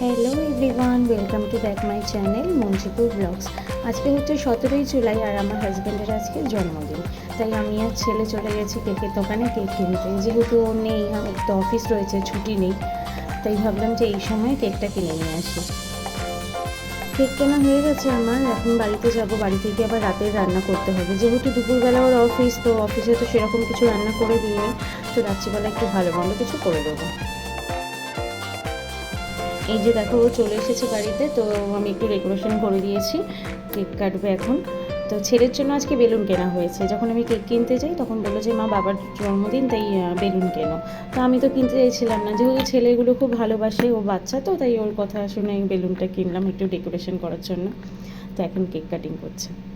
Hello everyone welcome to back my channel Manjipur blogs আজকে হচ্ছে সতেরোই জুলাই আর আমার হাজব্যান্ডের আজকে জন্মদিন। তাই আমি আর ছেলে চলে গেছি কেকের দোকানে, কেক কিনতে। যেহেতু ও নেই তো অফিস রয়েছে, ছুটি নেই। তাই ভাবলাম যে এই সময় কেকটা কিনে নিয়ে আসি। কেক কেনা হয়ে গেছে আমার, এখন বাড়িতে যাব। বাড়ি থেকে আবার রাতের রান্না করতে হবে। যেহেতু দুপুরবেলা ওর অফিস তো অফিসে তো সেরকম কিছু রান্না করে দিইনি তো রাত্রিবেলা একটু ভালো মন্দ কিছু করে দেবো। এই যে দেখো, ও চলে এসেছে বাড়িতে, তো আমি একটু ডেকোরেশন করে দিয়েছি, কেক কাটবে এখন। তো ছেলের জন্য আজকে বেলুন কেনা হয়েছে। যখন আমি কেক কিনতে যাই, তখন বলল যে, মা, বাবার জন্মদিন, তাই বেলুন কেনো। তো আমি তো কিনতে চাইছিলাম না। যেহেতু ছেলেগুলো খুব ভালোবাসে, ও বাচ্চা তো, তাই ওর কথা শুনে বেলুনটা কিনলাম একটু ডেকোরেশন করার জন্য। তো এখন কেক কাটিং করছে।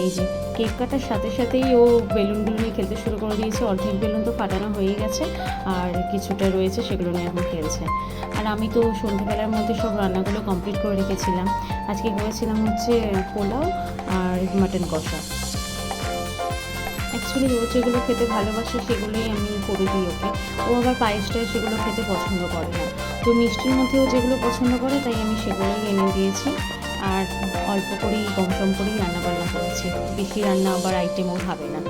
এই যে কেক কাটার সাথে সাথেই ও বেলুনগুলো নিয়ে খেলতে শুরু করে দিয়েছে। অর্ধেক বেলুন তো ফাটানো হয়ে গেছে আর কিছুটা রয়েছে সেগুলো নিয়ে এখন খেলছে। আর আমি তো সন্ধ্যেবেলার মধ্যে সব রান্নাগুলো কমপ্লিট করে রেখেছিলাম। আজকে করেছিলাম হচ্ছে পোলাও আর মাটন কষা। অ্যাকচুয়ালি ও যেগুলো খেতে ভালোবাসে সেগুলোই আমি করে দিই ওকে। ও আবার পায়েসটায় সেগুলো খেতে পছন্দ করে না। তো মিষ্টির মধ্যেও যেগুলো পছন্দ করে তাই আমি সেগুলোই এনে দিয়েছি। আর অল্প করেই, কম সম করেই রান্না বান্না করেছি। বেশি রান্না আবার আইটেমও হবে না।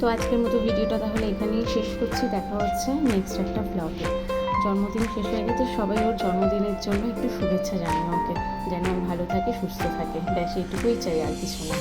তো আজকের মতো ভিডিওটা তাহলে এখানেই শেষ করছি। দেখা হচ্ছে নেক্সট একটা ব্লগে জন্মদিন শেষ হয়ে গেছে, সবাই ওর জন্মদিনের জন্য একটু শুভেচ্ছা জানিয়ে ওকে। যেন ভালো থাকে, সুস্থ থাকে। ব্যাস এটুকুই চাই আর কিছু না।